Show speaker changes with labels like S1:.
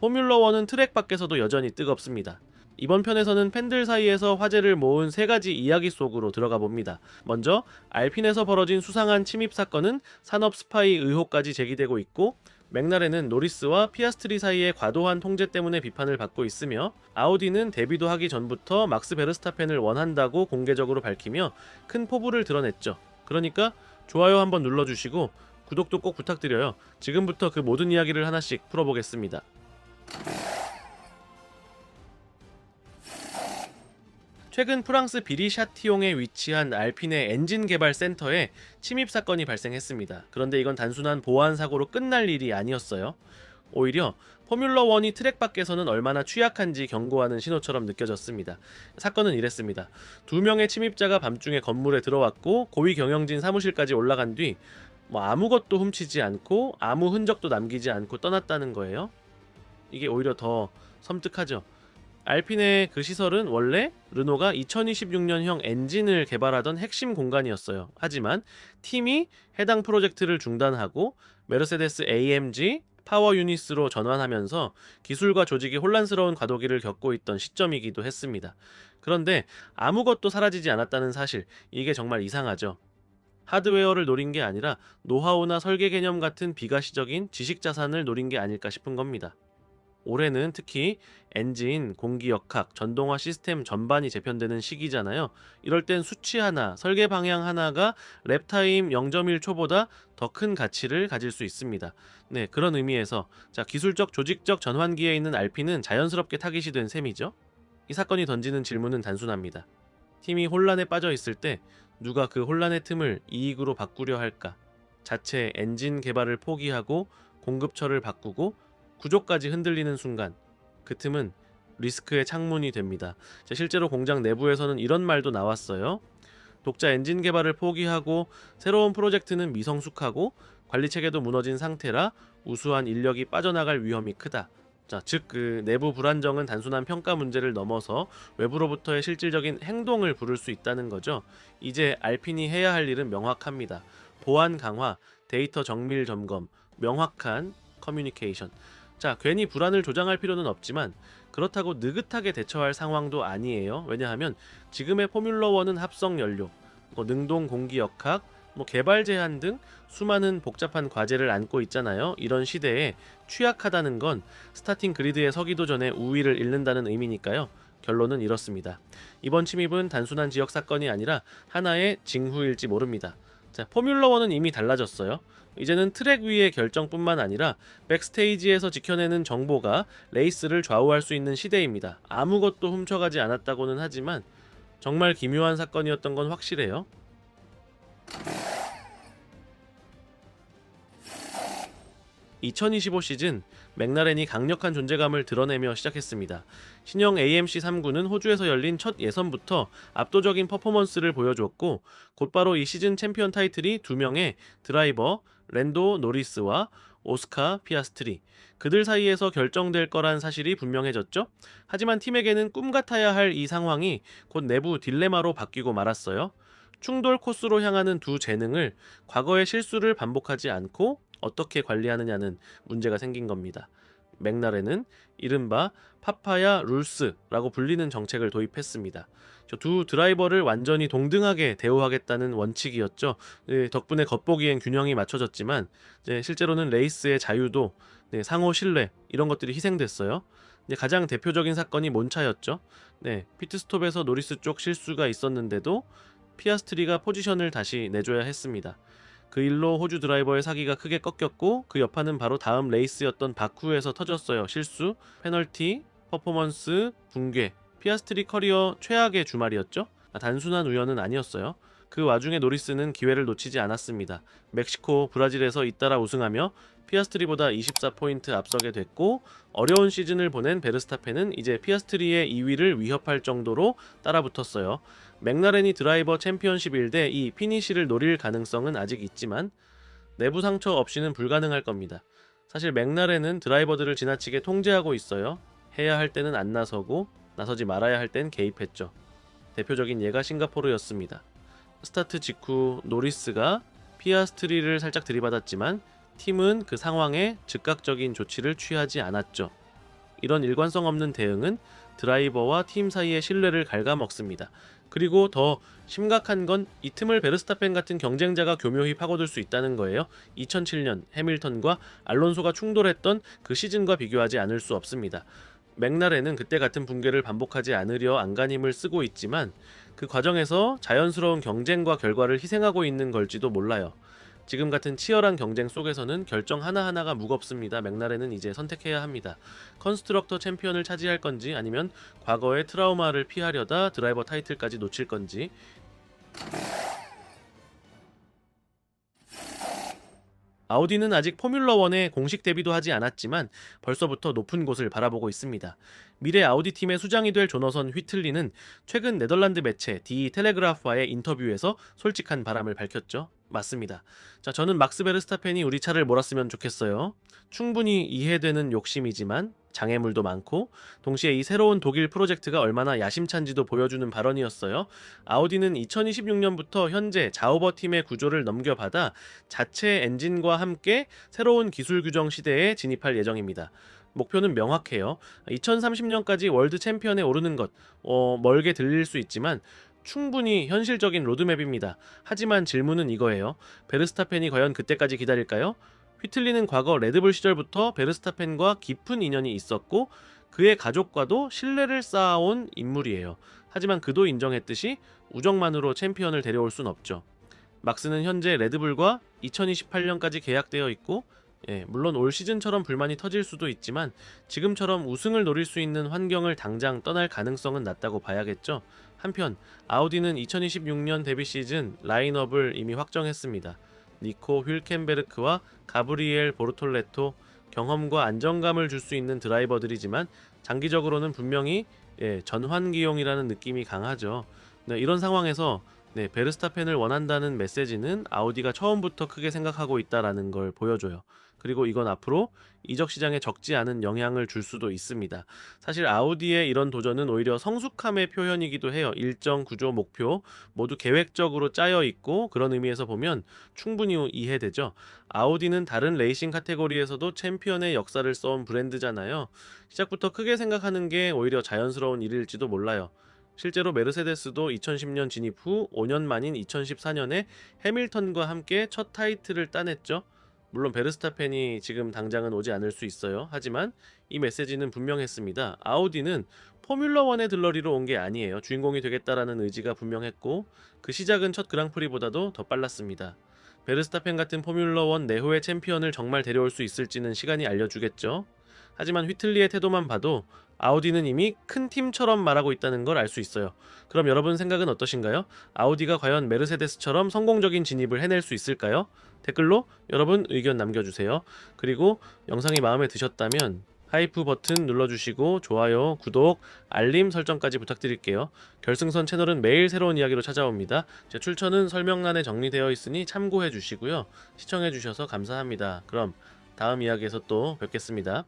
S1: 포뮬러1은 트랙 밖에서도 여전히 뜨겁습니다. 이번 편에서는 팬들 사이에서 화제를 모은 세 가지 이야기 속으로 들어가 봅니다. 먼저 알핀에서 벌어진 수상한 침입 사건은 산업 스파이 의혹까지 제기되고 있고 맥라렌은 노리스와 피아스트리 사이의 과도한 통제 때문에 비판을 받고 있으며 아우디는 데뷔도 하기 전부터 막스 베르스타펜을 원한다고 공개적으로 밝히며 큰 포부를 드러냈죠. 그러니까 좋아요 한번 눌러주시고 구독도 꼭 부탁드려요. 지금부터 그 모든 이야기를 하나씩 풀어보겠습니다. 최근 프랑스 비리 샤티용에 위치한 알핀의 엔진 개발 센터에 침입 사건이 발생했습니다. 그런데 이건 단순한 보안 사고로 끝날 일이 아니었어요. 오히려 포뮬러 1이 트랙 밖에서는 얼마나 취약한지 경고하는 신호처럼 느껴졌습니다. 사건은 이랬습니다. 두 명의 침입자가 밤중에 건물에 들어왔고 고위 경영진 사무실까지 올라간 뒤 뭐 아무것도 훔치지 않고 아무 흔적도 남기지 않고 떠났다는 거예요. 이게 오히려 더 섬뜩하죠. 알핀의 그 시설은 원래 르노가 2026년형 엔진을 개발하던 핵심 공간이었어요. 하지만 팀이 해당 프로젝트를 중단하고 메르세데스 AMG 파워 유니스로 전환하면서 기술과 조직이 혼란스러운 과도기를 겪고 있던 시점이기도 했습니다. 그런데 아무것도 사라지지 않았다는 사실, 이게 정말 이상하죠. 하드웨어를 노린 게 아니라 노하우나 설계 개념 같은 비가시적인 지식 자산을 노린 게 아닐까 싶은 겁니다. 올해는 특히 엔진, 공기역학, 전동화 시스템 전반이 재편되는 시기잖아요. 이럴 땐 수치 하나, 설계 방향 하나가 랩타임 0.1초보다 더 큰 가치를 가질 수 있습니다. 네, 그런 의미에서 자, 기술적 조직적 전환기에 있는 알핀은 자연스럽게 타깃이 된 셈이죠. 이 사건이 던지는 질문은 단순합니다. 팀이 혼란에 빠져 있을 때 누가 그 혼란의 틈을 이익으로 바꾸려 할까? 자체 엔진 개발을 포기하고 공급처를 바꾸고 구조까지 흔들리는 순간 그 틈은 리스크의 창문이 됩니다. 자, 실제로 공장 내부에서는 이런 말도 나왔어요. 독자 엔진 개발을 포기하고 새로운 프로젝트는 미성숙하고 관리 체계도 무너진 상태라 우수한 인력이 빠져나갈 위험이 크다. 자, 즉 그 내부 불안정은 단순한 평가 문제를 넘어서 외부로부터의 실질적인 행동을 부를 수 있다는 거죠. 이제 알핀이 해야 할 일은 명확합니다. 보안 강화, 데이터 정밀 점검, 명확한 커뮤니케이션. 자, 괜히 불안을 조장할 필요는 없지만 그렇다고 느긋하게 대처할 상황도 아니에요. 왜냐하면 지금의 포뮬러 1은 합성 연료, 뭐 능동 공기 역학, 뭐 개발 제한 등 수많은 복잡한 과제를 안고 있잖아요. 이런 시대에 취약하다는 건 스타팅 그리드에 서기도 전에 우위를 잃는다는 의미니까요. 결론은 이렇습니다. 이번 침입은 단순한 지역 사건이 아니라 하나의 징후일지 모릅니다. 자, 포뮬러 1은 이미 달라졌어요. 이제는 트랙 위의 결정뿐만 아니라 백스테이지에서 지켜내는 정보가 레이스를 좌우할 수 있는 시대입니다. 아무것도 훔쳐가지 않았다고는 하지만 정말 기묘한 사건이었던 건 확실해요. (2025) 시즌 맥라렌이 강력한 존재감을 드러내며 시작했습니다. 신형 AMC 3구는 호주에서 열린 첫 예선부터 압도적인 퍼포먼스를 보여주었고 곧바로 이 시즌 챔피언 타이틀이 두 명의 드라이버 랜도 노리스와 오스카 피아스트리 그들 사이에서 결정될 거란 사실이 분명해졌죠. 하지만 팀에게는 꿈 같아야 할 이 상황이 곧 내부 딜레마로 바뀌고 말았어요. 충돌 코스로 향하는 두 재능을 과거의 실수를 반복하지 않고 어떻게 관리하느냐는 문제가 생긴 겁니다. 맥나렌은 이른바 파파야 룰스라고 불리는 정책을 도입했습니다. 두 드라이버를 완전히 동등하게 대우하겠다는 원칙이었죠. 네, 덕분에 겉보기엔 균형이 맞춰졌지만 실제로는 레이스의 자유도 네, 상호 신뢰 이런 것들이 희생됐어요. 가장 대표적인 사건이 몬차였죠. 네, 피트스톱에서 노리스 쪽 실수가 있었는데도 피아스트리가 포지션을 다시 내줘야 했습니다. 그 일로 호주 드라이버의 사기가 크게 꺾였고 그 여파는 바로 다음 레이스였던 바쿠에서 터졌어요. 실수, 페널티, 퍼포먼스, 붕괴, 피아스트리 커리어 최악의 주말이었죠. 아, 단순한 우연은 아니었어요. 그 와중에 노리스는 기회를 놓치지 않았습니다. 멕시코, 브라질에서 잇따라 우승하며 피아스트리보다 24포인트 앞서게 됐고 어려운 시즌을 보낸 베르스타펜은 이제 피아스트리의 2위를 위협할 정도로 따라붙었어요. 맥라렌이 드라이버 챔피언십 일대 이 피니시를 노릴 가능성은 아직 있지만 내부 상처 없이는 불가능할 겁니다. 사실 맥라렌은 드라이버들을 지나치게 통제하고 있어요. 해야 할 때는 안 나서고 나서지 말아야 할 땐 개입했죠. 대표적인 예가 싱가포르였습니다. 스타트 직후 노리스가 피아스트리를 살짝 들이받았지만 팀은 그 상황에 즉각적인 조치를 취하지 않았죠. 이런 일관성 없는 대응은 드라이버와 팀 사이의 신뢰를 갉아먹습니다. 그리고 더 심각한 건 이 틈을 베르스타펜 같은 경쟁자가 교묘히 파고들 수 있다는 거예요. 2007년 해밀턴과 알론소가 충돌했던 그 시즌과 비교하지 않을 수 없습니다. 맥날에는 그때 같은 붕괴를 반복하지 않으려 안간힘을 쓰고 있지만 그 과정에서 자연스러운 경쟁과 결과를 희생하고 있는 걸지도 몰라요. 지금 같은 치열한 경쟁 속에서는 결정 하나하나가 무겁습니다. 맥날에는 이제 선택해야 합니다. 컨스트럭터 챔피언을 차지할 건지 아니면 과거의 트라우마를 피하려다 드라이버 타이틀까지 놓칠 건지 아우디는 아직 포뮬러 1에 공식 데뷔도 하지 않았지만 벌써부터 높은 곳을 바라보고 있습니다. 미래 아우디 팀의 수장이 될 조너선 휘틀리는 최근 네덜란드 매체 디 텔레그라프와의 인터뷰에서 솔직한 바람을 밝혔죠. 맞습니다. 자, 저는 막스 베르스타펜이 우리 차를 몰았으면 좋겠어요. 충분히 이해되는 욕심이지만 장애물도 많고 동시에 이 새로운 독일 프로젝트가 얼마나 야심찬지도 보여주는 발언이었어요. 아우디는 2026년부터 현재 자우버 팀의 구조를 넘겨받아 자체 엔진과 함께 새로운 기술 규정 시대에 진입할 예정입니다. 목표는 명확해요. 2030년까지 월드 챔피언에 오르는 것, 어, 멀게 들릴 수 있지만 충분히 현실적인 로드맵입니다. 하지만 질문은 이거예요. 베르스타펜이 과연 그때까지 기다릴까요? 휘틀리는 과거 레드불 시절부터 베르스타펜과 깊은 인연이 있었고 그의 가족과도 신뢰를 쌓아온 인물이에요. 하지만 그도 인정했듯이 우정만으로 챔피언을 데려올 순 없죠. 막스는 현재 레드불과 2028년까지 계약되어 있고 예, 물론 올 시즌처럼 불만이 터질 수도 있지만 지금처럼 우승을 노릴 수 있는 환경을 당장 떠날 가능성은 낮다고 봐야겠죠. 한편 아우디는 2026년 데뷔 시즌 라인업을 이미 확정했습니다. 니코 휠켄베르크와 가브리엘 보르톨레토 경험과 안정감을 줄 수 있는 드라이버들이지만 장기적으로는 분명히 예, 전환기용이라는 느낌이 강하죠. 네, 이런 상황에서 네, 베르스타펜을 원한다는 메시지는 아우디가 처음부터 크게 생각하고 있다라는 걸 보여줘요. 그리고 이건 앞으로 이적 시장에 적지 않은 영향을 줄 수도 있습니다. 사실 아우디의 이런 도전은 오히려 성숙함의 표현이기도 해요. 일정 구조 목표 모두 계획적으로 짜여 있고 그런 의미에서 보면 충분히 이해되죠. 아우디는 다른 레이싱 카테고리에서도 챔피언의 역사를 써온 브랜드잖아요. 시작부터 크게 생각하는 게 오히려 자연스러운 일일지도 몰라요. 실제로 메르세데스도 2010년 진입 후 5년 만인 2014년에 해밀턴과 함께 첫 타이틀을 따냈죠. 물론 베르스타펜이 지금 당장은 오지 않을 수 있어요. 하지만 이 메시지는 분명했습니다. 아우디는 포뮬러 1의 들러리로 온 게 아니에요. 주인공이 되겠다라는 의지가 분명했고 그 시작은 첫 그랑프리보다도 더 빨랐습니다. 베르스타펜 같은 포뮬러 1 내후의 챔피언을 정말 데려올 수 있을지는 시간이 알려주겠죠. 하지만 휘틀리의 태도만 봐도 아우디는 이미 큰 팀처럼 말하고 있다는 걸 알 수 있어요. 그럼 여러분 생각은 어떠신가요? 아우디가 과연 메르세데스처럼 성공적인 진입을 해낼 수 있을까요? 댓글로 여러분 의견 남겨주세요. 그리고 영상이 마음에 드셨다면 하이프 버튼 눌러주시고 좋아요, 구독, 알림 설정까지 부탁드릴게요. 결승선 채널은 매일 새로운 이야기로 찾아옵니다. 제 출처는 설명란에 정리되어 있으니 참고해 주시고요. 시청해 주셔서 감사합니다. 그럼 다음 이야기에서 또 뵙겠습니다.